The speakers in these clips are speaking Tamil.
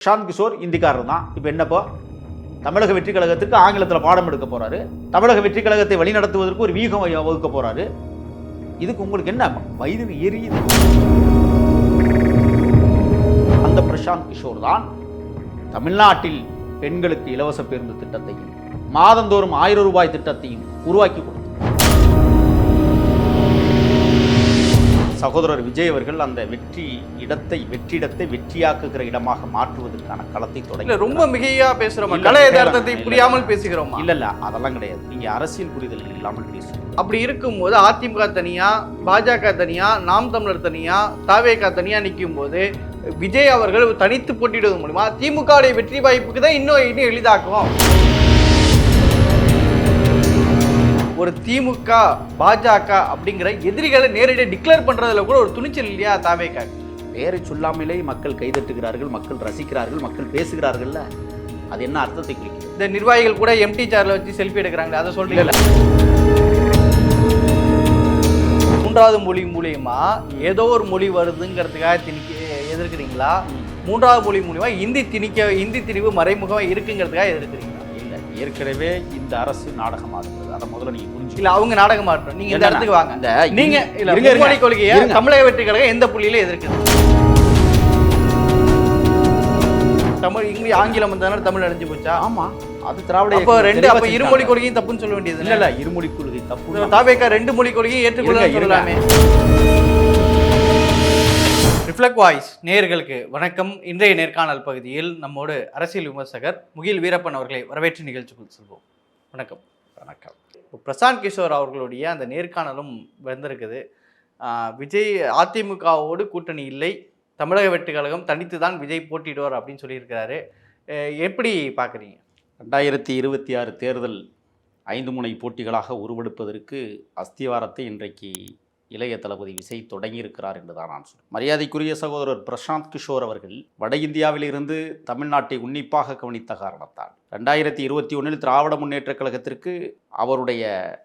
பிரசாந்த் கிஷோர் இந்திக்காரர் தான். இப்போ என்னப்போ? தமிழக வெற்றி கழகத்துக்கு ஆங்கிலத்தில் பாடம் எடுக்க போறாரு. தமிழக வெற்றி கழகத்தை வழிநடத்துவதற்கு ஒரு வீகம் வகுக்க போறாரு. இதுக்கு உங்களுக்கு என்ன? வயது எரியுது அந்த பிரசாந்த் கிஷோர் தான் தமிழ்நாட்டில் பெண்களுக்கு இலவச பேருந்து திட்டத்தையும் மாதந்தோறும் ஆயிரம் ரூபாய் திட்டத்தையும் உருவாக்கி கொடுத்தார் சகோதரர் விஜய் அவர்கள் அந்த வெற்றி இடத்தை வெற்றிடத்தை வெற்றியாக்குகிற இடமாக மாற்றுவதற்கான களத்தை தொடங்கி ரொம்ப மிகையா பேசுறோமா கலை யதார்த்தத்தை. புரியாமல் பேசுகிறோமா? இல்ல இல்ல அதெல்லாம் கிடையாது. நீங்க அரசியல் புரிதல் இல்லாமல் பேசுங்க அப்படி இருக்கும்போது அதிமுக தனியா பாஜக தனியா நாம் தமிழர் தனியா தாவேகா தனியா நிற்கும் போது விஜய் அவர்கள் தனித்து போட்டியிடுவது மூலமா திமுகவுடைய வெற்றி வாய்ப்புக்கு தான் இன்னும் இன்னும் எளிதாக்கும். ஒரு திமுக பாஜக அப்படிங்கிற எதிரிகளை நேரடியாக டிக்ளேர் பண்றதுல கூட ஒரு துணிச்சல் இல்லையா தாவேகா பேரை சொல்லாமலே மக்கள் கைதட்டுகிறார்கள் மக்கள் ரசிக்கிறார்கள் மக்கள் பேசுகிறார்கள்ல. அது என்ன அர்த்தத்தை குறிக்கிறது இந்த நிர்வாகிகள் கூட எம்டி சேர்ல வச்சு செல்ஃபி எடுக்கிறாங்களே அதை சொல்றீங்களா? மூன்றாவது மொழி மூலியமா ஏதோ ஒரு மொழி வருதுங்கிறதுக்காக திணிக்க எதிர்க்கிறீங்களா? மூன்றாவது மொழி மூலியமா இந்தி திணிக்க இந்தி திரிவு மறைமுகமா இருக்குங்கிறதுக்காக எதிர்க்கிறீங்களா ஏற்கனவே இந்த அரசு நாடகமாடுகிறது. அதை முதல்ல நீங்க புரிஞ்சு இல்ல அவங்க நாடகம் மாட்டோம் நீங்க இந்த இடத்துக்கு வாங்க. இந்த நீங்க இல்ல கொள்கையை. தமிழக வெற்றி கழகம் எந்த புள்ளியில எதிர்க்குது? தமிழ் இங்கிலீஷ் ஆங்கிலம் வந்ததுனால தமிழ் அழிஞ்சு போச்சா? ஆமா. அது திராவிட அப்போ இயக்கம் ரெண்டு அப்ப இருமொழி. கொள்கையும் தப்புன்னு சொல்ல வேண்டியது இல்ல இல்ல. இருமொழி கொள்கை தப்பு தாவேக்கா ரெண்டு மொழி கொள்கையை ஏற்றுக்கொள்ள. சொல்லலாமே ரிஃப்ளெக்ட் வாய்ஸ் நேயர்களுக்கு வணக்கம். இன்றைய நேர்காணல் பகுதியில் நம்மோடு அரசியல் விமர்சகர் முகில் வீரப்பன் அவர்களை வரவேற்று நிகழ்ச்சிக்குள் செல்வோம். வணக்கம். வணக்கம். இப்போ பிரசாந்த் கிஷோர் அவர்களுடைய அந்த நேர்காணலும் வந்திருக்குது. விஜய் அதிமுகவோடு கூட்டணி இல்லை. தமிழக வெற்றி கழகம் தனித்து தான் விஜய் போட்டியிடுவார் அப்படின்னு சொல்லியிருக்கிறாரு. எப்படி பார்க்குறீங்க? ரெண்டாயிரத்தி இருபத்தி ஆறு தேர்தல் ஐந்து முனை போட்டிகளாக உருவெடுப்பதற்கு அஸ்திவாரத்தை இன்றைக்கு இளைய தளபதி விசை தொடங்கியிருக்கிறார் என்று தான் நான் சொல் மரியாதைக்குரிய சகோதரர் பிரசாந்த் கிஷோர் அவர்கள் வட இந்தியாவிலிருந்து தமிழ்நாட்டை உன்னிப்பாக கவனித்த காரணத்தால் ரெண்டாயிரத்தி இருபத்தி ஒன்றில் திராவிட முன்னேற்றக் கழகத்திற்கு அவருடைய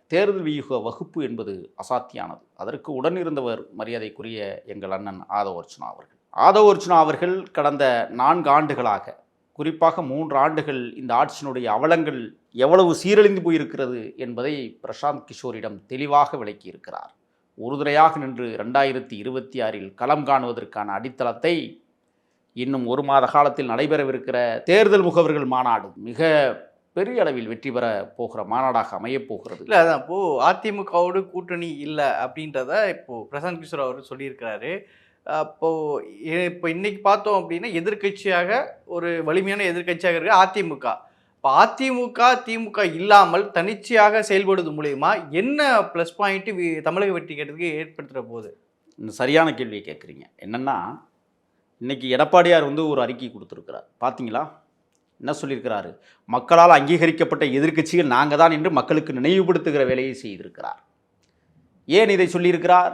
தேர்தல் வியூக வகுப்பு என்பது அசாத்தியானது. அதற்கு உடனிருந்தவர் மரியாதைக்குரிய எங்கள் அண்ணன் ஆதவர்ச்சனா அவர்கள். ஆதவர்ச்சனா அவர்கள் கடந்த நான்கு ஆண்டுகளாக குறிப்பாக மூன்று ஆண்டுகள் இந்த ஆட்சியினுடைய அவலங்கள் எவ்வளவு சீரழிந்து போயிருக்கிறது என்பதை பிரசாந்த் கிஷோரிடம் தெளிவாக விளக்கியிருக்கிறார். உறுதுணையாக நின்று ரெண்டாயிரத்தி இருபத்தி ஆறில் களம் காணுவதற்கான அடித்தளத்தை இன்னும் ஒரு மாத காலத்தில் நடைபெறவிருக்கிற தேர்தல் முகவர்கள் மாநாடு மிக பெரிய அளவில் வெற்றி பெற போகிற மாநாடாக அமையப்போகிறது இல்லை அதான். இப்போது அதிமுகவோடு கூட்டணி இல்லை அப்படின்றத இப்போது பிரசாந்த் கிஷோர் அவர் சொல்லியிருக்கிறாரு. அப்போது இப்போ இன்றைக்கி பார்த்தோம் அப்படின்னா எதிர்க்கட்சியாக ஒரு வலிமையான எதிர்க்கட்சியாக இருக்க அதிமுக. இப்போ அதிமுக திமுக இல்லாமல் தனிச்சையாக செயல்படுவது மூலயமா என்ன ப்ளஸ் பாயிண்ட்டு தமிழக வெற்றி கேட்டதுக்கு ஏற்படுத்துகிற போகுது இந்த சரியான கேள்வியை கேட்குறீங்க. என்னென்னா இன்றைக்கி எடப்பாடியார் வந்து ஒரு அறிக்கை கொடுத்துருக்கிறார். பார்த்தீங்களா என்ன சொல்லியிருக்கிறாரு? மக்களால் அங்கீகரிக்கப்பட்ட எதிர்க்கட்சிகள் நாங்கள் தான் என்று மக்களுக்கு நினைவுபடுத்துகிற வேலையை செய்திருக்கிறார். ஏன் இதை சொல்லியிருக்கிறார்?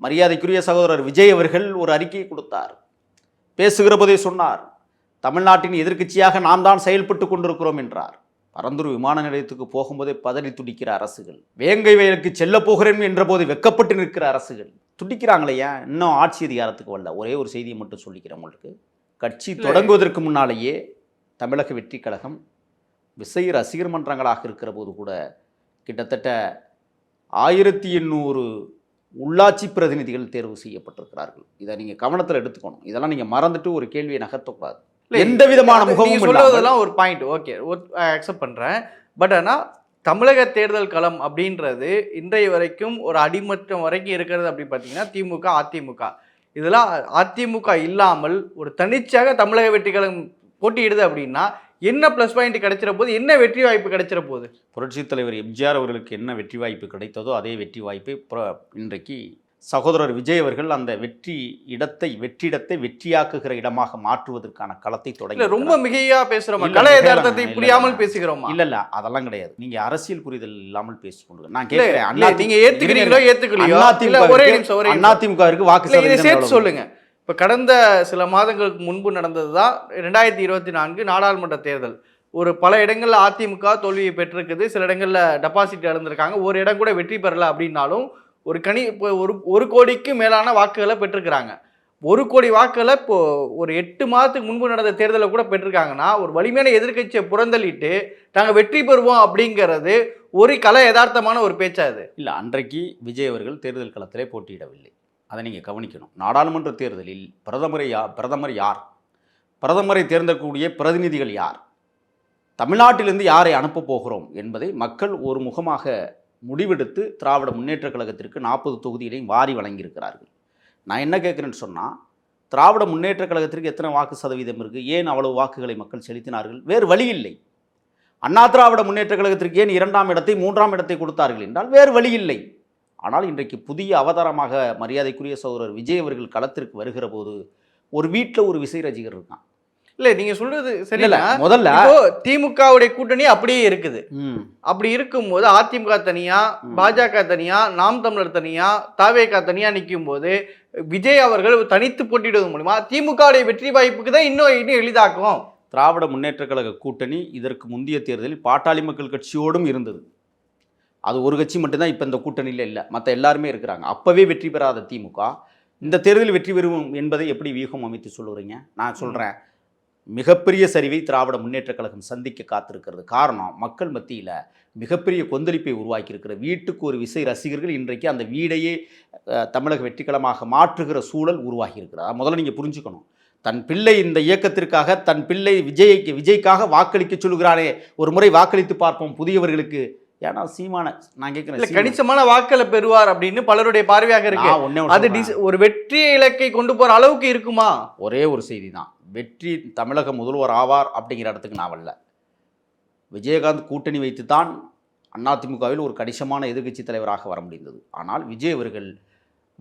மரியாதைக்குரிய சகோதரர் விஜய் அவர்கள் ஒரு அறிக்கையை கொடுத்தார். பேசுகிற போதே சொன்னார். தமிழ்நாட்டின் எதிர்க்கட்சியாக நாம் தான் செயல்பட்டு கொண்டிருக்கிறோம் என்றார். பரந்தூர் விமான நிலையத்துக்கு போகும்போதே பதறி துடிக்கிற அரசுகள். வேங்கை வயலுக்கு செல்ல போகிறேன் என்ற போது வெக்கப்பட்டு நிற்கிற அரசுகள். துடிக்கிறாங்களே ஏன்? இன்னும் ஆட்சி அதிகாரத்துக்கு வரல. ஒரே ஒரு செய்தியை மட்டும் சொல்லிக்கிறேன் உங்களுக்கு. கட்சி தொடங்குவதற்கு முன்னாலேயே தமிழக வெற்றி கழகம் விசை ரசிகர் மன்றங்களாக இருக்கிற போது கூட கிட்டத்தட்ட ஆயிரத்தி எண்ணூறு உள்ளாட்சி பிரதிநிதிகள் தேர்வு செய்யப்பட்டிருக்கிறார்கள். இதை நீங்கள் கவனத்தில் எடுத்துக்கணும். இதெல்லாம் நீங்கள் மறந்துட்டு ஒரு கேள்வியை நகர்த்தக்கூடாது. எந்த விதமான முகமும் சொல்றதெல்லாம் ஒரு பாயிண்ட் ஓகே அக்செப்ட் பண்றேன். பட் ஆனா தமிழக தேர்தல் களம் அப்படின்றது இன்றைய வரைக்கும் ஒரு அடிமட்டம் வரைக்கும் இருக்கிறது அப்படி பார்த்தீங்கன்னா திமுக அதிமுக. இதெல்லாம் அதிமுக இல்லாமல் ஒரு தனிச்சாக தமிழக வெற்றி கழகம் போட்டியிடுது அப்படின்னா என்ன ப்ளஸ் பாயிண்ட் கிடைச்சிட போது என்ன வெற்றி வாய்ப்பு கிடைச்சிட போகுது புரட்சித் தலைவர் எம்ஜிஆர் அவர்களுக்கு என்ன வெற்றி வாய்ப்பு கிடைத்ததோ அதே வெற்றி வாய்ப்பை இன்றைக்கு சகோதரர் விஜய் அவர்கள் அந்த வெற்றி இடத்தை வெற்றிடத்தை வெற்றியாக்குகிற இடமாக மாற்றுவதற்கான களத்தை தொடங்கி ரொம்ப மிகையா இல்ல, புரியாமல். பேசுகிறோமா? இல்ல இல்ல அதெல்லாம் கிடையாது. நீங்க அரசியல் புரிதல் இல்லாமல் பேசிக்கொண்டு நான் கேட்கிறேன் நீங்க ஏத்துக்கிறீங்களோ ஏத்துக்கலையோ. அதிமுகவிற்கு வாக்கு சேர்த்து? சொல்லுங்க. இப்ப கடந்த சில மாதங்களுக்கு முன்பு நடந்தது தான் ரெண்டாயிரத்தி இருபத்தி நான்கு நாடாளுமன்ற தேர்தல். ஒரு பல இடங்கள்ல அதிமுக தோல்வியை பெற்றிருக்குது சில இடங்கள்ல டெபாசிட் இழந்திருக்காங்க ஒரு இடம் கூட வெற்றி பெறல அப்படின்னாலும் ஒரு கணி இப்போ ஒரு ஒரு கோடிக்கு மேலான வாக்குகளை பெற்றிருக்கிறாங்க. ஒரு கோடி வாக்குகளை இப்போ ஒரு எட்டு மாதத்துக்கு முன்பு நடந்த தேர்தலில் கூட பெற்றிருக்காங்கன்னா ஒரு வலிமையான எதிர்கட்சியை புறந்தள்ளிட்டு நாங்கள் வெற்றி பெறுவோம் அப்படிங்கிறது ஒரு கலை யதார்த்தமான ஒரு பேச்சா அது இல்லை அன்றைக்கு விஜய் அவர்கள் தேர்தல் களத்திலே போட்டியிடவில்லை. அதை நீங்கள் கவனிக்கணும். நாடாளுமன்ற தேர்தலில் பிரதமரை யா பிரதமர் யார்? பிரதமரை தேர்ந்தக்கூடிய பிரதிநிதிகள் யார்? தமிழ்நாட்டிலிருந்து யாரை அனுப்பப் போகிறோம் என்பதை மக்கள் ஒரு முகமாக முடிவெடுத்து திராவிட முன்னேற்றக் கழகத்திற்கு நாற்பது தொகுதிகளையும் வாரி வழங்கியிருக்கிறார்கள். நான் என்ன கேட்குறேன்னு சொன்னால் திராவிட முன்னேற்றக் கழகத்திற்கு எத்தனை வாக்கு சதவீதம் இருக்குது ஏன் அவ்வளவு வாக்குகளை மக்கள் செலுத்தினார்கள்? வேறு வழி இல்லை. அண்ணா திராவிட முன்னேற்றக் கழகத்திற்கு ஏன் இரண்டாம் இடத்தை மூன்றாம் இடத்தை கொடுத்தார்கள் என்றால் வேறு வழி இல்லை. ஆனால் இன்றைக்கு புதிய அவதாரமாக மரியாதைக்குரிய சகோதரர் விஜய் அவர்கள் களத்திற்கு வருகிற போது ஒரு வீட்டில் ஒரு விசை ரசிகர் இருக்கான். இல்ல நீங்க சொல்றது சரியில்ல முதல்ல திமுகவுடைய கூட்டணி அப்படியே இருக்குது. அப்படி இருக்கும்போது அதிமுக தனியா. பாஜக தனியா நாம் தமிழர் தனியா தாவேகா தனியா நிற்கும் போது விஜய் அவர்கள் தனித்து போட்டியிடுவது மூலியமா திமுகவுடைய வெற்றி வாய்ப்புக்கு தான் இன்னும் இன்னும் எளிதாக்கும். திராவிட முன்னேற்றக் கழக கூட்டணி இதற்கு முந்தைய தேர்தலில் பாட்டாளி மக்கள் கட்சியோடும் இருந்தது. அது ஒரு கட்சி மட்டும்தான் இப்போ இந்த கூட்டணியில் இல்லை. மற்ற எல்லாருமே இருக்கிறாங்க. அப்போவே வெற்றி பெறாத திமுக இந்த தேர்தலில் வெற்றி பெறும் என்பதை எப்படி வியூகம் அமைத்து சொல்லுறீங்க? நான் சொல்கிறேன் மிகப்பெரிய சரிவை திராவிட முன்னேற்றக் கழகம் சந்திக்க காத்திருக்கிறது. காரணம் மக்கள் மத்தியில் மிகப்பெரிய கொந்தளிப்பை உருவாக்கியிருக்கிற வீட்டுக்கு ஒரு விசை ரசிகர்கள் இன்றைக்கு அந்த வீடையே தமிழக வெற்றிக்களமாக மாற்றுகிற சூழல் உருவாகி இருக்கிறது அதை முதல்ல நீங்கள் புரிஞ்சுக்கணும். தன் பிள்ளை இந்த இயக்கத்திற்காக தன் பிள்ளை விஜய்க்கு விஜய்க்காக வாக்களிக்க சொல்கிறானே ஒரு முறை வாக்களித்து பார்ப்போம் புதியவர்களுக்கு. ஏன்னா சீமான நான் கேட்குறேன் கணிசமான வாக்களை பெறுவார் அப்படின்னு பலருடைய பார்வையாக இருக்கு. அது ஒரு வெற்றி இலக்கை கொண்டு போற அளவுக்கு இருக்குமா? ஒரே ஒரு செய்தி தான். வெற்றி தமிழக முதல்வர் ஆவார் அப்படிங்கிற இடத்துக்கு நான் வரல. விஜயகாந்த் கூட்டணி வைத்து தான் அதிமுகவில் ஒரு கணிசமான எதிர்க்கட்சி தலைவராக வர முடிந்தது. ஆனால் விஜய் அவர்கள்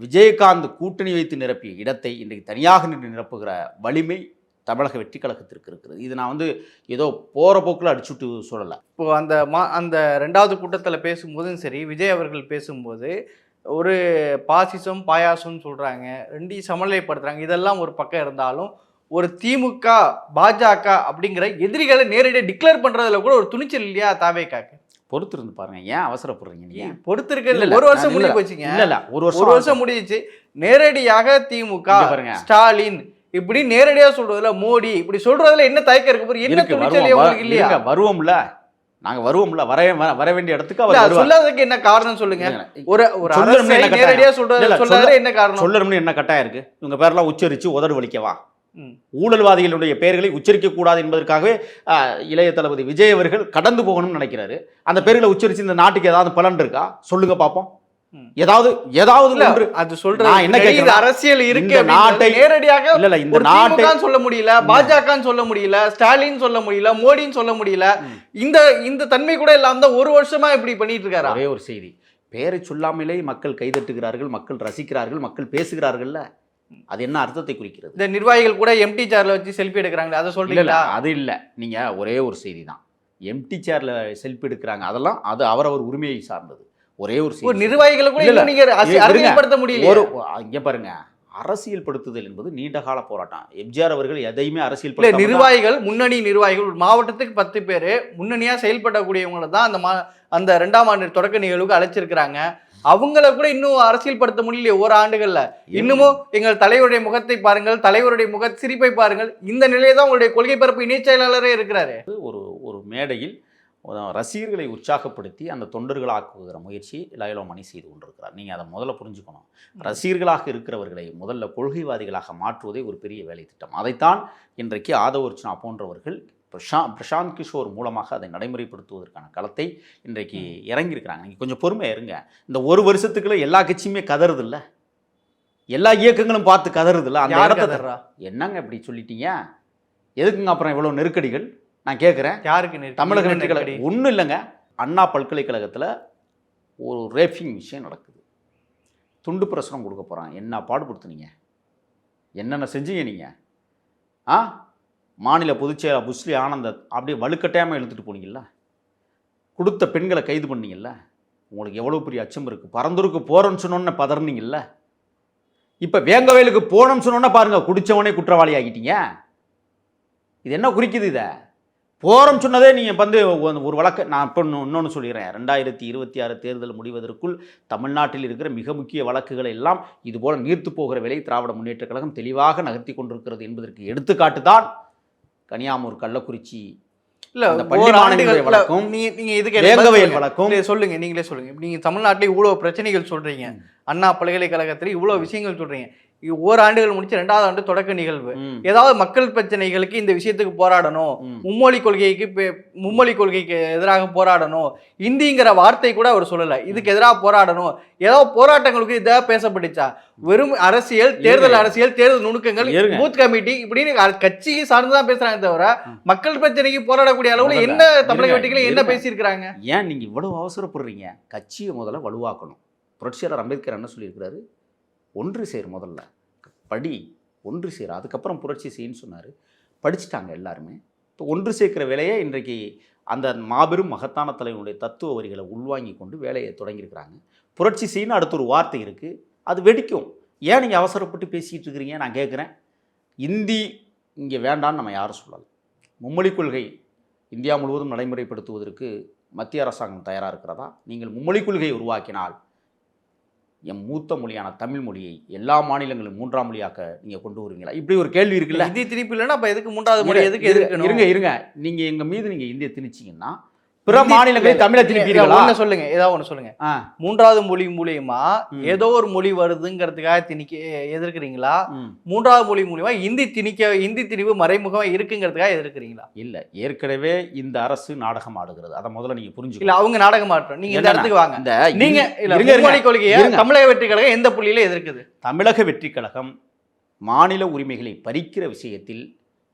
விஜயகாந்த் கூட்டணி வைத்து நிரப்பிய இடத்தை இன்றைக்கு தனியாக நின்று நிரப்புகிற வலிமை தமிழக வெற்றி கழகத்திற்கு இருக்கிறது. இது நான் வந்து ஏதோ போகிற போக்கில் அடிச்சுட்டு சொல்லலை. இப்போ அந்த மா அந்த ரெண்டாவது கூட்டத்தில் பேசும்போதும் சரி விஜய் அவர்கள் பேசும்போது ஒரு பாசிசம் பாயாசம்னு சொல்கிறாங்க ரெண்டையும் சமநிலைப்படுத்துகிறாங்க இதெல்லாம் ஒரு பக்கம் இருந்தாலும் ஒரு திமுக பாஜக அப்படிங்கிற எதிரிகளை நேரடியாக டிக்ளேர் பண்ணுறதுல கூட ஒரு துணிச்சல் இல்லையா தாவேக்காக்கு? பொறுத்திருந்து பாருங்க. ஏன் அவசரப்படுறீங்க நீங்கள் பொறுத்திருக்க இல்ல, இல்ல, ஒரு வருஷம் முடிஞ்சு. போச்சுங்க. இல்லை இல்லை. ஒரு வருஷம் ஒரு வருஷம் முடிஞ்சிச்சு. நேரடியாக திமுக பாருங்க. ஸ்டாலின் இப்படி நேரடியா சொல்றதுல மோடி இப்படி சொல்றதுல என்ன தயக்கம் இருக்கு பாரு? என்ன இருக்கு துணிச்சல் உங்களுக்கு இல்லையா? வருவோம்ல. நாங்க வருவோம்ல. வர வர- வேண்டிய இடத்துக்கு அவர் சொல்லாததுக்கு என்ன காரணம் சொல்லுங்க. ஒரு ஒரு? நேரடியா சொல்றது சொல்லாத என்ன காரணம்? சொல்லணும்னு என்ன கட்டாயம் இருக்கு? இவங்க பேர்லாம் உச்சரிச்சு உதடு வலிக்கவா. ஊழல்வாதிகளுடைய பெயர்களை உச்சரிக்க கூடாது என்பதற்காகவே இளைய தளபதி விஜய் அவர்கள் கடந்து போகணும்னு நினைக்கிறாரு. அந்த பேர்களை உச்சரிச்சு இந்த நாட்டுக்கு ஏதாவது பலன் இருக்கா? சொல்லுங்க பாப்போம். ம். ஏதாவது ஏதாவது அது சொல்றது நான் என்ன கேட்கிறேன்? அரசியல் இருக்கு நாட்டை- நேரடியாக இல்ல இல்ல இந்த நாட்டை சொல்ல முடியல பாஜகன்னு சொல்ல முடியல ஸ்டாலின் சொல்ல முடியல மோடின்னு சொல்ல முடியல. இந்த இந்த தன்மை கூட இல்லாம ஒரு வருஷமா இப்படி பண்ணிட்டு இருக்காரா? ஒரே ஒரு செய்தி. பெயரை சொல்லாமலே மக்கள் கைதட்டுகிறார்கள் மக்கள் ரசிக்கிறார்கள் மக்கள் பேசுகிறார்கள்ல. அது என்ன அர்த்தத்தை குறிக்கிறது? இந்த நிர்வாகிகள் கூட எம்டி சேர்ல வச்சு செல்ஃபி எடுக்கிறாங்களே அதை சொல்றீங்களா? அது இல்ல. நீங்க ஒரே ஒரு செய்தி தான். எம்டி சேர்ல செல்ஃபி எடுக்கிறாங்க. அதெல்லாம் அது அவரவர் உரிமையை சார்ந்தது. ஒரே ஒரு செய்தி நிர்வாகிகளை கூட இல்ல, இல்ல. இன்னும் நீங்க அரசி- இருங்க. அரசியல்படுத்த முடியல ஒரு இங்க பாருங்க. அரசியல் படுத்துதல் என்பது நீண்ட கால போராட்டம். எம்ஜிஆர் அவர்கள் எதையுமே அரசியல் நிர்வாகிகள் முன்னணி நிர்வாகிகள் ஒரு மாவட்டத்துக்கு பத்து பேர் முன்னணியா செயல்படக்கூடியவங்களை தான் அந்த மா அந்த ரெண்டாம் ஆண்டு தொடக்க நிகழ்வுக்கு அழைச்சிருக்கிறாங்க. அவங்கள கூட இன்னும் அரசியல் படுத்த முடியலையே ஒரு ஆண்டுகள்ல. இன்னமும் எங்கள் தலைவருடைய முகத்தை பாருங்கள் தலைவருடைய முக சிரிப்பை பாருங்கள். இந்த நிலையை தான் உங்களுடைய கொள்கை பரப்பு இணைச் செயலாளரே இருக்கிறாரு. ஒரு ஒரு மேடையில் ரசிகர்களை உற்சாகப்படுத்தி அந்த தொண்டர்களாக்குகிற முயற்சி லயலோ மணி செய்து கொண்டிருக்கிறார். நீங்கள் அதை முதல்ல புரிஞ்சுக்கணும். ரசிகர்களாக இருக்கிறவர்களை முதல்ல கொள்கைவாதிகளாக மாற்றுவதே ஒரு பெரிய வேலை திட்டம் அதைத்தான் இன்றைக்கு ஆதவர்ச்சனா போன்றவர்கள் பிரஷா பிரசாந்த் கிஷோர் மூலமாக அதை நடைமுறைப்படுத்துவதற்கான களத்தை இன்றைக்கு இறங்கியிருக்கிறாங்க. நீங்கள் கொஞ்சம் பொறுமையாக இருங்க. இந்த ஒரு வருஷத்துக்குள்ள எல்லா கட்சியுமே கதறுது இல்ல எல்லா இயக்கங்களும் பார்த்து கதறுது இல்ல அந்த இடத்த அதர்றா? என்னங்க இப்படி சொல்லிட்டீங்க? எதுக்குங்க அப்புறம் இவ்வளோ நெருக்கடிகள்? நான் கேட்குறேன். யாருக்கு? தமிழக நெருக்கடி? ஒன்றும் இல்லைங்க. அண்ணா பல்கலைக்கழகத்தில் ஒரு ரேப்பிங் விஷயம் நடக்குது. துண்டு பிரசுரம் கொடுக்க போகிறாங்க என்ன பாடுபடுத்துனீங்க? என்னென்ன செஞ்சீங்க நீங்கள் ஆ? மாநில பொதுச்செயலாளர் புஸ்லி ஆனந்த அப்படியே வலுக்கட்டாயமாக இழுத்துட்டு போனீங்கல்ல? கொடுத்த பெண்களை கைது பண்ணீங்கல்ல? உங்களுக்கு எவ்வளோ பெரிய அச்சம் இருக்குது பரந்தூருக்கு போகிறோன்னு சொன்னோன்னே பதறினீங்கல்ல? இப்போ வேங்கவயலுக்கு போனோம்னு சொன்னோன்னே பாருங்கள் குடித்தவனே குற்றவாளி ஆகிட்டீங்க. இது என்ன குறிக்குது இதை? போகிறோம் சொன்னதே நீங்கள் வந்து ஒரு- வழக்கு. நான் இப்போ இன்னொன்று சொல்லிடுறேன். ரெண்டாயிரத்தி இருபத்தி ஆறு தேர்தல் முடிவதற்குள் தமிழ்நாட்டில் இருக்கிற மிக முக்கிய வழக்குகளை எல்லாம் இதுபோல் நீர்த்து போகிற விலை திராவிட முன்னேற்றக் கழகம் தெளிவாக நகர்த்தி கொண்டிருக்கிறது என்பதற்கு எடுத்துக்காட்டு தான் கனியாமூர் கள்ளக்குறிச்சி இல்ல வழக்கும், நீங்க நீங்க இதுக்கு வேங்கவையல் சொல்லுங்க. வழக்கும். இல்ல, சொல்லுங்க நீங்களே சொல்லுங்க. நீங்க தமிழ்நாட்டுல இவ்வளவு பிரச்சனைகள் சொல்றீங்க. அண்ணா பல்கலைக்கழகத்துல இவ்வளவு விஷயங்கள் சொல்றீங்க. ஓராண்டுகள் முடிச்சு ரெண்டாவது ஆண்டு தொடக்க நிகழ்வு. ஏதாவது மக்கள் பிரச்சனைகளுக்கு இந்த விஷயத்துக்கு போராடணும். மும்மொழி கொள்கைக்கு மும்மொழி கொள்கைக்கு எதிராக போராடணும். இந்திங்கிற வார்த்தை கூட அவர் சொல்லல. இதுக்கு எதிராக போராடணும். ஏதோ போராட்டங்களுக்கு இதாக பேசப்பட்டுச்சா? வெறும் அரசியல் தேர்தல். அரசியல் தேர்தல் நுணுக்கங்கள். பூத் கமிட்டி இப்படின்னு கட்சியை சார்ந்துதான் பேசுறாங்க தவிர. மக்கள் பிரச்சனைக்கு போராடக்கூடிய அளவுல என்ன தமிழக வெட்டிகளை என்ன. பேசியிருக்கிறாங்க? ஏன் நீங்கள் இவ்வளவு அவசரப்படுறீங்க? கட்சியை முதல்ல வலுவாக்கணும். புரட்சியாளர் அம்பேத்கர் என்ன சொல்லியிருக்கிறாரு ஒன்று சேர் முதல்ல. படி ஒன்று சேர். அதுக்கப்புறம் புரட்சி செய்யின்னு சொன்னார். படிச்சுட்டாங்க எல்லாருமே. இப்போ ஒன்று சேர்க்கிற வேலையை இன்றைக்கு அந்த மாபெரும் மகத்தான தலைவனுடைய தத்துவ வரிகளை உள்வாங்கி கொண்டு வேலையை தொடங்கியிருக்கிறாங்க. புரட்சி செய்யணும் அடுத்த ஒரு வார்த்தை இருக்குது அது வெடிக்கும். ஏன் நீங்கள் அவசரப்பட்டு பேசிகிட்டு இருக்கிறீங்க? நான் கேட்குறேன். இந்தி இங்கே வேண்டான்னு நம்ம யாரும் சொல்லலை. மும்மொழிக் கொள்கை இந்தியா முழுவதும் நடைமுறைப்படுத்துவதற்கு மத்திய அரசாங்கம் தயாராக இருக்கிறதா? நீங்கள் மும்மொழிக் கொள்கையை உருவாக்கினால் எம் மூத்த மொழியான தமிழ் மொழியை எல்லா மாநிலங்களும் மூன்றாம் மொழியாக்க நீங்கள் கொண்டு வருவீங்களா? இப்படி ஒரு கேள்வி இருக்குல்ல? இந்தி திருப்பி இல்லைன்னா அப்ப எதுக்கு மூன்றாவது மொழி எதுக்கு எதிர்க்கணும் இருங்க இருங்க. நீங்கள் எங்கள் மீது நீங்கள் இந்திய திணிச்சீங்கன்னா பிற மாநிலங்களில் தமிழை திணிப்பீர்களா ஒண்ணு சொல்லுங்க ஏதாவது ஒண்ணு சொல்லுங்க மூன்றாவது மொழி மூலியமா. ஏதோ ஒரு மொழி வருதுங்கிறதுக்காக திணிக்க எதிர்க்கிறீங்களா. மூன்றாவது மொழி மூலியமா இந்தி திணிக்க இந்தி திணிவு மறைமுகமா இருக்குங்கிறதுக்காக எதிர்க்கிறீங்களா இல்லை ஏற்கனவே இந்த அரசு நாடகம் ஆடுகிறது அதை முதல்ல நீங்கள் இல்ல புரிஞ்சுக்கணும் அவங்க நாடகம் மாற்றம் நீங்க இந்த இடத்துக்கு வாங்க இந்த நீங்க இல்ல. மும்மொழி கொள்கையை. தமிழக வெற்றி கழகம் எந்த புள்ளியில எதிர்க்குது தமிழக வெற்றிக் கழகம் மாநில உரிமைகளை பறிக்கிற விஷயத்தில்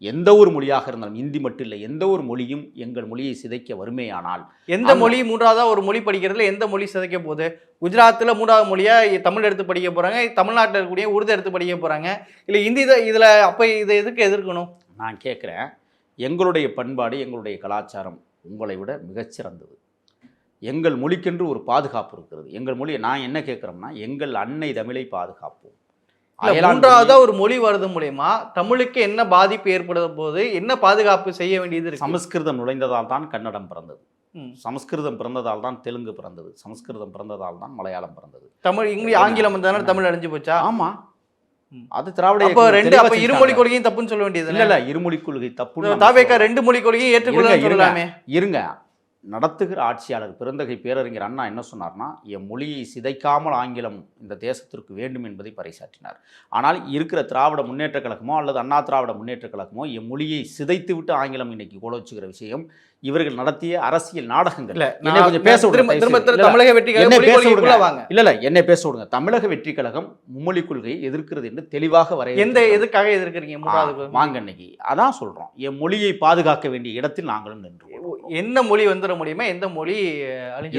எந்த ஒரு மொழியாக இருந்தாலும் இந்தி மட்டும் இல்லை எந்த ஒரு மொழியும் எங்கள் மொழியை சிதைக்க வறுமையானால் எந்த. மொழி மூன்றாவதா ஒரு மொழி படிக்கிறதுல எந்த மொழி சிதைக்க போகுது? குஜராத்ல மூன்றாவது மொழியா தமிழ் எடுத்து படிக்க போறாங்க தமிழ்நாட்டில் இருக்கக்கூடிய உருது எடுத்து படிக்க போறாங்க இல்ல தான் இதுல அப்ப இதை எதுக்கு எதிர்க்கணும்? நான் கேட்குறேன் எங்களுடைய பண்பாடு எங்களுடைய கலாச்சாரம் உங்களை விட மிகச்சிறந்தது எங்கள் மொழிக்கென்று ஒரு பாதுகாப்பு இருக்கிறது. எங்கள் மொழியை நான் என்ன கேட்குறோம்னா எங்கள் அன்னை தமிழை பாதுகாப்போம். மூன்றாவதா ஒரு மொழி வருது மூலியமா தமிழுக்கு என்ன பாதிப்பு ஏற்படுத போது என்ன பாதுகாப்பு செய்ய வேண்டியது இருக்கு? சமஸ்கிருதம் நுழைந்ததால் தான் கன்னடம் பிறந்தது. சமஸ்கிருதம் பிறந்ததால் தான் தெலுங்கு பிறந்தது. சமஸ்கிருதம் பிறந்ததால் தான் மலையாளம் பிறந்தது. தமிழ் இங்கிலீஷ் ஆங்கிலம் வந்ததால தமிழ் அழிஞ்சு போச்சா? ஆமா. அது திராவிட அப்போ ரெண்டு அப்ப இருமொழி. கொள்கையும் தப்புன்னு சொல்ல வேண்டியது இல்ல? இல்ல இருமொழி கொள்கை தப்பு தாவேக்கா ரெண்டு மொழி கொள்கையும் ஏற்றுக்கொள்ள இருங்க. நடத்துகிற ஆட்சியாளர் பிறந்தகை பேரறிஞர் அண்ணா என்ன சொன்னார்னா என் மொழியை சிதைக்காமல் ஆங்கிலம் இந்த தேசத்திற்கு வேண்டும் என்பதை பறைசாற்றினார். ஆனால் இருக்கிற திராவிட முன்னேற்றக் கழகமோ அல்லது அண்ணா திராவிட முன்னேற்றக் கழகமோ என் மொழியை சிதைத்து விட்டு ஆங்கிலம் இன்னைக்கு கோல வச்சுக்கிற விஷயம் இவர்கள் நடத்திய அரசியல் நாடகங்கள். இல்ல கொஞ்சம் பேச விடுங்க, தமிழக வெற்றி என்னை பேச விடுங்க. இல்ல இல்ல என்னை பேச விடுங்க. தமிழக வெற்றி கழகம் மும்மொழி கொள்கையை எதிர்க்கிறது என்று தெளிவாக வரைய எந்த எதுக்காக எதிர்க்கிறீங்க மூன்றாவது? வாங்க இன்னைக்கு அதான் சொல்றோம். என் மொழியை பாதுகாக்க வேண்டிய இடத்தில் நாங்களும் நின்று என்ன மொழி வந்துட முடியுமா? எந்த மொழி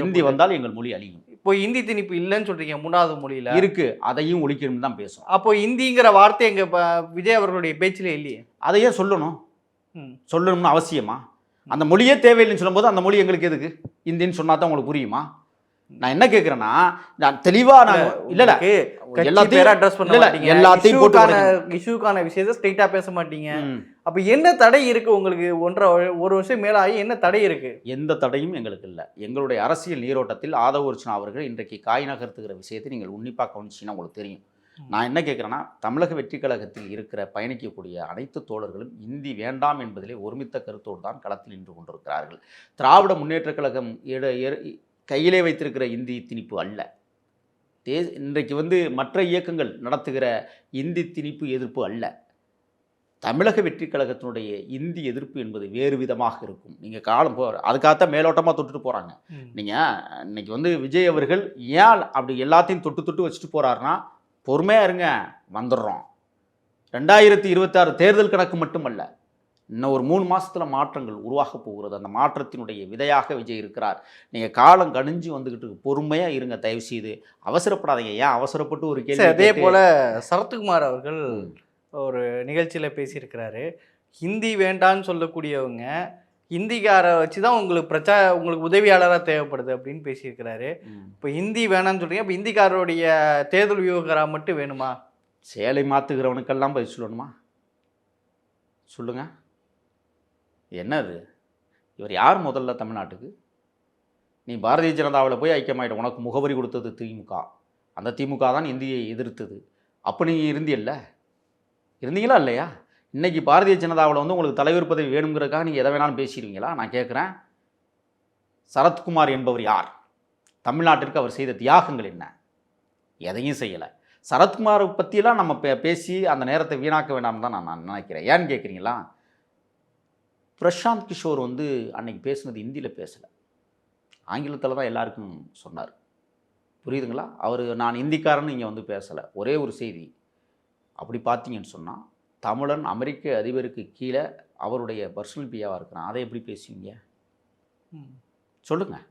இந்தி வந்தால் எங்கள் மொழி அழியும். இப்போ இந்தி திணிப்பு இல்லைன்னு சொல்றீங்க மூணாவது மொழியில. இருக்கு. அதையும் ஒழிக்கணும் தான் பேசும் அப்போ இந்திங்கிற வார்த்தை எங்க விஜய் அவர்களுடைய பேச்சிலே இல்லையே? அதையே சொல்லணும். சொல்லணும்னு அவசியமா? அந்த மொழியே தேவையில்லைன்னு சொல்லும்போது அந்த மொழி எங்களுக்கு எதுக்கு? இந்தின்னு சொன்னா தான் உங்களுக்கு புரியுமா? நான் என்ன கேட்குறேன்னா நான் தெளிவா நான் இல்ல இல்ல எல்லாத்தையும் பேரை address பண்ண இல்ல, இல்ல, மாட்டீங்க. எல்லாத்தையும் போட்டு இஷ்யூக்கான விஷயத்தை ஸ்ட்ரைட்டா பேச மாட்டீங்க. அப்ப என்ன தடை இருக்கு உங்களுக்கு? ஒன்றரை ஒரு வருஷம் மேல ஆகி என்ன தடை இருக்கு? எந்த தடையும் எங்களுக்கு இல்லை. எங்களுடைய அரசியல் நீரோட்டத்தில் ஆதவ அவர்கள் இன்றைக்கு காய் நகர்த்துகிற விஷயத்தை நீங்கள் உன்னிப்பாக கவனிச்சீங்கன்னா உங்களுக்கு தெரியும். நான் என்ன கேட்குறேன்னா தமிழக வெற்றி கழகத்தில் இருக்கிற பயணிக்கக்கூடிய அனைத்து தோழர்களும் இந்தி வேண்டாம் என்பதிலே ஒருமித்த கருத்தோடு தான் களத்தில் நின்று கொண்டிருக்கிறார்கள். திராவிட முன்னேற்றக் கழகம் கையிலே வைத்திருக்கிற இந்தி திணிப்பு அல்ல. தே இன்றைக்கு வந்து மற்ற இயக்கங்கள் நடத்துகிற இந்தி திணிப்பு எதிர்ப்பு அல்ல. தமிழக வெற்றி கழகத்தினுடைய இந்தி எதிர்ப்பு என்பது வேறு விதமாக இருக்கும். நீங்கள் காலம் போ அதுக்காகத்தான் மேலோட்டமாக தொட்டுட்டு போகிறாங்க நீங்கள் இன்னைக்கு வந்து விஜய் அவர்கள் ஏன் அப்படி எல்லாத்தையும் தொட்டு தொட்டு வச்சுட்டு போகிறாருன்னா பொறுமையாக இருங்க வந்துடுறோம். ரெண்டாயிரத்தி இருபத்தாறு தேர்தல் கணக்கு மட்டுமல்ல இன்னும் ஒரு மூணு மாசத்துல மாற்றங்கள் உருவாக போகிறது. அந்த மாற்றத்தினுடைய விதையாக விஜய் இருக்கிறார். நீங்கள் காலம் கணிஞ்சு வந்துக்கிட்டு பொறுமையாக இருங்க தயவு செய்து அவசரப்படாதீங்க. ஏன் அவசரப்பட்டு ஒரு கேள்வி அதே போல சரத்குமார் அவர்கள். ஒரு நிகழ்ச்சியில பேசியிருக்கிறாரு. ஹிந்தி வேண்டான்னு சொல்லக்கூடியவங்க ஹிந்திக்காரை வச்சு தான் உங்களுக்கு பிரச்சா உங்களுக்கு உதவியாளராக தேவைப்படுது அப்படின்னு பேசியிருக்கிறாரு. இப்போ ஹிந்தி வேணாம்னு சொல்றீங்க. இப்போ ஹிந்திக்காரருடைய தேர்தல் வியூகரா மட்டும் வேணுமா? சேலை மாற்றுகிறவனுக்கெல்லாம் பதில் சொல்லணுமா? சொல்லுங்க. என்னது? இவர் யார் முதல்ல தமிழ்நாட்டுக்கு? நீ பாரதிய ஜனதாவில் போய் ஐக்கியமாயிட்ட. உனக்கு முகவரி கொடுத்தது திமுக. அந்த திமுக தான் இந்தியை எதிர்த்தது. அப்போ நீ இருந்தியல்ல? இருந்தீங்களா இல்லையா? இன்றைக்கி பாரதிய ஜனதாவில் வந்து உங்களுக்கு தலைவர் பதவி வேணுங்கிறதுக்காக நீங்கள் எதை வேணாலும் பேசிடுவீங்களா? நான் கேட்குறேன் சரத்குமார் என்பவர் யார்? தமிழ்நாட்டிற்கு அவர் செய்த தியாகங்கள் என்ன? எதையும் செய்யலை. சரத்குமாரை பற்றியெல்லாம் நம்ம பே பேசி அந்த நேரத்தை வீணாக்க வேண்டாம் தான் நான் நான் நினைக்கிறேன். ஏன்னு கேட்குறீங்களா பிரசாந்த் கிஷோர் வந்து அன்னைக்கு பேசுனது இந்தியில் பேசலை. ஆங்கிலத்தில் தான் எல்லாருக்கும் சொன்னார். புரியுதுங்களா? அவர் நான் இந்திக்காரன்னு இங்கே வந்து பேசலை. ஒரே ஒரு செய்தி. அப்படி பார்த்தீங்கன்னு சொன்னால் தமிழன் அமெரிக்க அதிபருக்கு கீழே அவருடைய பர்சனல் பியாவாக இருக்கிறான். அதை எப்படி பேசுவீங்க. சொல்லுங்கள்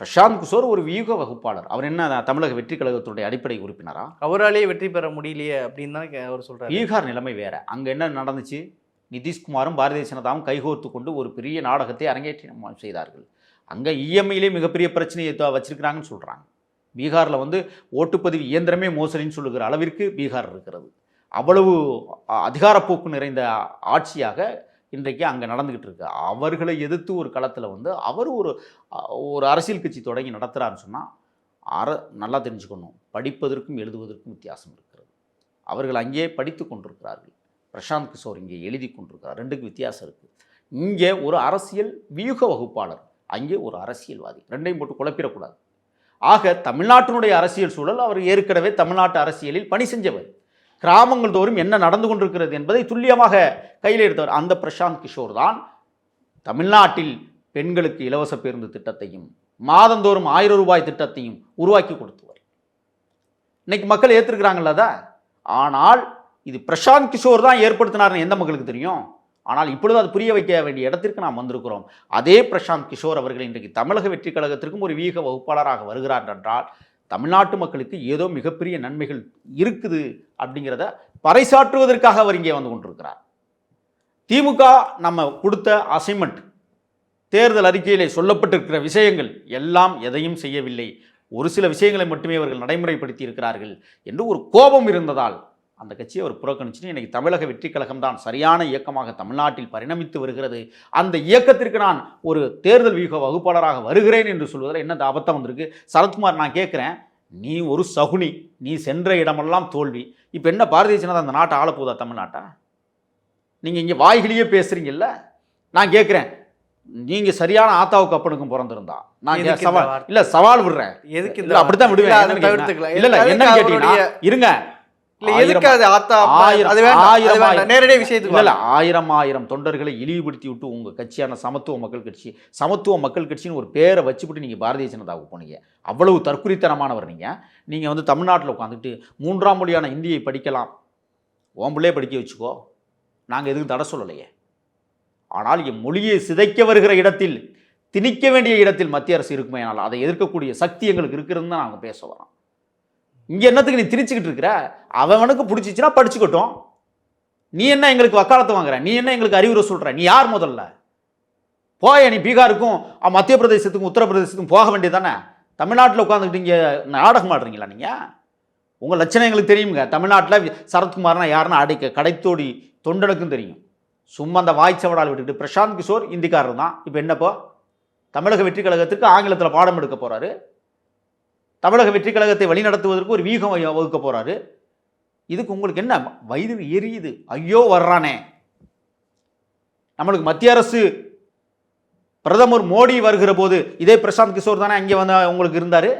பிரசாந்த் கிஷோர் ஒரு வியூக வகுப்பாளர். அவர் என்ன தமிழக வெற்றி கழகத்துடைய அடிப்படை உறுப்பினரா? அவராலேயே வெற்றி பெற முடியலையே அப்படின்னு தான் அவர் சொல்றாரு. பீகார் நிலைமை வேற. அங்கே என்ன நடந்துச்சு? நிதிஷ்குமாரும் பாரதிய ஜனதாவும் கைகோர்த்து கொண்டு ஒரு பெரிய நாடகத்தை அரங்கேற்றம் செய்தார்கள். அங்கே இஎம்ஐயிலே மிகப்பெரிய பிரச்சனையை வச்சிருக்கிறாங்கன்னு சொல்கிறாங்க பீகாரில் வந்து ஓட்டுப்பதிவு இயந்திரமே மோசடின்னு சொல்லுகிற அளவிற்கு பீகார் இருக்கிறது. அவ்வளவு அதிகாரப்போக்கு நிறைந்த ஆட்சியாக இன்றைக்கு அங்கே நடந்துக்கிட்டு இருக்கு அவர்களை எதிர்த்து ஒரு களத்தில் வந்து அவர் ஒரு ஒரு அரசியல் கட்சி தொடங்கி நடத்துகிறாருன்னு சொன்னால் அற நல்லா தெரிஞ்சுக்கணும். படிப்பதற்கும் எழுதுவதற்கும் வித்தியாசம் இருக்கிறது. அவர்கள் அங்கே படித்து கொண்டிருக்கிறார்கள். பிரசாந்த் கிஷோர் இங்கே எழுதி கொண்டிருக்கிறார். ரெண்டுக்கு வித்தியாசம் இருக்குது இங்கே ஒரு அரசியல் வியூக வகுப்பாளர் அங்கே ஒரு அரசியல்வாதி. ரெண்டையும் போட்டு குழப்பிடக்கூடாது. ஆக தமிழ்நாட்டினுடைய அரசியல் சூழல் அவர் ஏற்கனவே தமிழ்நாட்டு அரசியலில் பணி செஞ்சவர். கிராமங்கள் தோறும் என்ன நடந்து கொண்டிருக்கிறது என்பதை துல்லியமாக கையில் எடுத்தவர் அந்த பிரசாந்த் கிஷோர் தான். தமிழ்நாட்டில் பெண்களுக்கு இலவச பேருந்து திட்டத்தையும் மாதந்தோறும் ஆயிரம் ரூபாய் திட்டத்தையும் உருவாக்கி கொடுத்தவர். இன்னைக்கு மக்கள் ஏற்றுக்கிறாங்கல்ல ஆனால் இது பிரசாந்த் கிஷோர் தான் ஏற்படுத்தினார்னு எந்த மக்களுக்கு தெரியும்? ஆனால் இப்பொழுது அது புரிய வைக்க வேண்டிய இடத்திற்கு நாம் வந்திருக்கிறோம். அதே பிரசாந்த் கிஷோர் அவர்கள் இன்றைக்கு தமிழக வெற்றி கழகத்திற்கும் ஒரு வீக வகுப்பாளராக வருகிறார் என்றால் தமிழ்நாட்டு மக்களுக்கு ஏதோ மிகப்பெரிய நன்மைகள் இருக்குது அப்படிங்கிறத பறைசாற்றுவதற்காக அவர் இங்கே வந்து கொண்டிருக்கிறார். திமுக நம்ம கொடுத்த அசைன்மெண்ட் தேர்தல் அறிக்கையிலே சொல்லப்பட்டிருக்கிற விஷயங்கள் எல்லாம் எதையும் செய்யவில்லை. ஒரு சில விஷயங்களை மட்டுமே அவர்கள் நடைமுறைப்படுத்தி இருக்கிறார்கள் என்று ஒரு கோபம் இருந்ததால் அந்த கட்சியை அவர் புறக்கணிச்சுட்டு இன்னைக்கு தமிழக வெற்றி கழகம் தான் சரியான இயக்கமாக தமிழ்நாட்டில் பரிணமித்து வருகிறது. அந்த இயக்கத்திற்கு நான் ஒரு தேர்தல் வியூக வகுப்பாளராக வருகிறேன் என்று சொல்வதில் என்ன அபத்தம் வந்திருக்கு? சரத்குமார் நான் கேட்குறேன் நீ ஒரு சகுனி நீ சென்ற இடமெல்லாம் தோல்வி. இப்போ என்ன பாரதிய ஜனதா அந்த நாட்டை ஆளப்போதா தமிழ்நாட்டா? நீங்கள் இங்கே வாய்கிலேயே பேசுகிறீங்கல்ல நான் கேட்குறேன் நீங்கள் சரியான ஆத்தாவுக்கு அப்பனுக்கும் பிறந்திருந்தா நான் சவால்? இல்லை சவால் விடுறேன். எதுக்கு இல்ல அப்படித்தான் விடுவேன். இல்ல. இல்ல என்னன்னு கேட்டீங்கன்னா இருங்க. ஆயிரம் ஆயிரம் தொண்டர்களை இழிவுபடுத்தி விட்டு உங்க கட்சியான சமத்துவ மக்கள் கட்சி சமத்துவ மக்கள் கட்சின்னு ஒரு பேரை வச்சுவிட்டு நீங்க பாரதிய ஜனதாவுக்கு போனீங்க. அவ்வளவு தற்குறித்தனமானவர் நீங்க. நீங்க வந்து தமிழ்நாட்டில் உட்காந்துட்டு மூன்றாம் மொழியான இந்தியை படிக்கலாம். உன் பிள்ளைய படிக்க வச்சுக்கோ. நாங்க எதுவும் தடை சொல்லலையே. ஆனால் என் மொழியை சிதைக்க வருகிற இடத்தில் திணிக்க வேண்டிய இடத்தில் மத்திய அரசு இருக்குமே ஆனால் அதை எதிர்க்கக்கூடிய சக்தி எங்களுக்கு இருக்கிறதுன்னு தான் நாங்கள் பேச வரோம் இங்கே என்னத்துக்கு நீ திரிச்சுக்கிட்டு இருக்கிற? அவனுக்கு பிடிச்சிச்சுன்னா படிச்சுக்கட்டும். நீ என்ன எங்களுக்கு வக்காலத்தை வாங்குற? நீ என்ன எங்களுக்கு அறிவுரை சொல்கிற நீ யார் முதல்ல? போய நீ பீகாருக்கும் மத்திய பிரதேசத்துக்கும் உத்தரப்பிரதேசத்துக்கும் போக வேண்டியதானே தமிழ்நாட்டில் உட்காந்துக்கிட்டு இங்கே நாடகம் ஆடுறீங்களா நீங்கள் உங்கள் லட்சணம் எங்களுக்கு தெரியுங்க. தமிழ்நாட்டில் சரத்குமார்னா யாருன்னா அடைக்க கடைத்தோடி தொண்டனுக்கும் தெரியும். சும்மா அந்த வாய்ச்சவடால் விட்டுட்டு பிரசாந்த் கிஷோர் இந்திக்காரர் தான் இப்போ என்னப்போ? தமிழக வெற்றி கழகத்திற்கு ஆங்கிலத்தில் பாடம் எடுக்க போகிறாரு தமிழக வெற்றி கழகத்தை வழிநடத்துவதற்கு ஒரு வீகம் வகுக்க போகிறாரு இதுக்கு உங்களுக்கு என்ன? வயது எரியுது. ஐயோ வர்றானே. நம்மளுக்கு மத்திய அரசு பிரதமர் மோடி வருகிற போது இதே பிரசாந்த் கிஷோர் தானே அங்கே வந்து உங்களுக்கு இருந்தார்?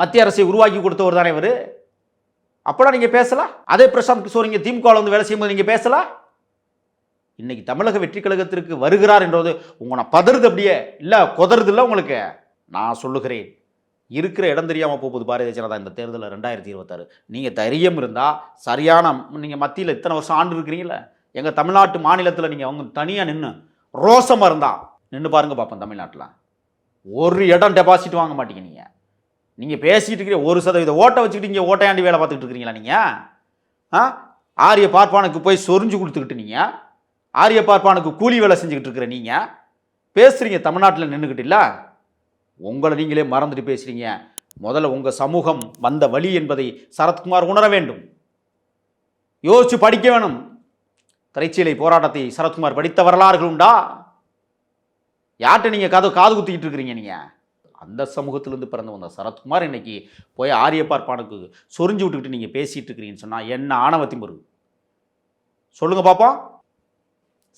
மத்திய அரசை உருவாக்கி கொடுத்தவர் தானே இவர்? அப்போலாம் நீங்கள் பேசலாம் அதே பிரசாந்த் கிஷோர் இங்கே திமுகவில் வந்து வேலை செய்யும்போது நீங்கள் பேசலாம் இன்னைக்கு தமிழக வெற்றி கழகத்திற்கு வருகிறார் என்றது உங்களை பதறுது அப்படியே? இல்லை கொதறுது இல்லை உங்களுக்கு? நான் சொல்லுகிறேன். இருக்கிற இடம் தெரியாமல் போகுது பாரதிய ஜனதா இந்த தேர்தலில் ரெண்டாயிரத்தி இருபத்தாறு. நீங்கள் தைரியம் இருந்தால் சரியான நீங்கள் மத்தியில் இத்தனை வருஷம் ஆண்டு இருக்கிறீங்கள எங்கள் தமிழ்நாட்டு மாநிலத்தில் நீங்கள் அவங்க தனியாக நின்று ரோசமாக இருந்தால் நின்று பாருங்க பார்ப்போம் தமிழ்நாட்டில். ஒரு இடம் டெபாசிட் வாங்க மாட்டீங்க நீங்கள் நீங்கள் பேசிகிட்டு இருக்கிற ஒரு சதவீத ஓட்டை வச்சுக்கிட்டு இங்கே ஓட்டையாண்டி வேலை பார்த்துக்கிட்டு இருக்கிறீங்களா நீங்கள் ஆ? ஆரிய பார்ப்பானுக்கு போய் சொரிஞ்சு கொடுத்துக்கிட்டு நீங்கள் ஆரிய பார்ப்பானுக்கு கூலி வேலை செஞ்சுக்கிட்டு இருக்கிற நீங்கள் பேசுகிறீங்க தமிழ்நாட்டில் நின்றுக்கிட்டு இல்லை? உங்களை நீங்களே மறந்துட்டு பேசுகிறீங்க முதல்ல உங்கள் சமூகம் வந்த வழி என்பதை சரத்குமார் உணர வேண்டும். யோசிச்சு படிக்க வேணும். திரைச்சீலை போராட்டத்தை சரத்குமார் படித்த வரலாறுகள் உண்டா? யார்கிட்ட நீங்கள் காது காது குத்திக்கிட்டு இருக்கிறீங்க நீங்கள் அந்த சமூகத்திலேருந்து பிறந்து வந்த சரத்குமார் இன்னைக்கு போய் ஆரிய பார்ப்பானுக்கு சொரிஞ்சு விட்டுக்கிட்டு நீங்கள் பேசிகிட்டு இருக்கிறீங்கன்னு சொன்னால் என்ன ஆணவத்தின் வருது சொல்லுங்கள் பாப்பா.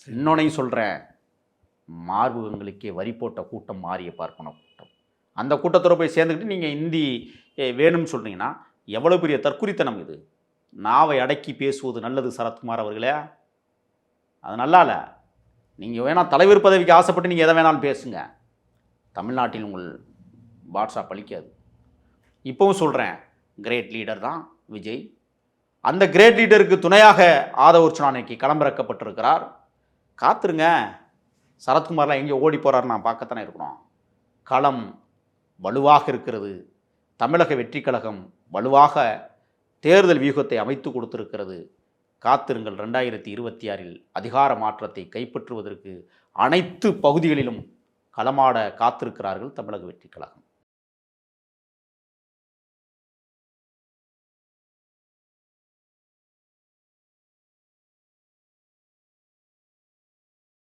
இன்னொன்னையும் சொல்கிறேன் மார்புகங்களுக்கே வரி போட்ட கூட்டம் மாறிய பார்ப்பனும் அந்த கூட்டத்தோட போய் சேர்ந்துக்கிட்டு நீங்கள் இந்தி வேணும்னு சொல்கிறீங்கன்னா எவ்வளோ பெரிய தற்குறித்தனம் இது? நாவை அடக்கி பேசுவது நல்லது சரத்குமார் அவர்களே. அது நல்லா இல்லை. நீங்கள் வேணால் தலைவர் பதவிக்கு ஆசைப்பட்டு நீங்கள் எதை வேணாலும் பேசுங்க. தமிழ்நாட்டில் உங்கள் வாட்ஸ்அப் அளிக்காது இப்போவும் சொல்கிறேன் கிரேட் லீடர் தான் விஜய். அந்த கிரேட் லீடருக்கு துணையாக ஆதவ அர்ச்சுனா களம்பிறக்கப்பட்டிருக்கிறார் காத்துருங்க. சரத்குமார்லாம் எங்கே ஓடி போகிறாரு நான் பார்க்கத்தானே இருக்கிறோம். களம் வலுவாக இருக்கிறது. தமிழக வெற்றி கழகம் வலுவாக தேர்தல் வியூகத்தை அமைத்து கொடுத்திருக்கிறது. காத்திருங்கள் ரெண்டாயிரத்தி இருபத்தி ஆறில் அதிகார மாற்றத்தை கைப்பற்றுவதற்கு அனைத்து பகுதிகளிலும் களமாட காத்திருக்கிறார்கள் தமிழக வெற்றி கழகம்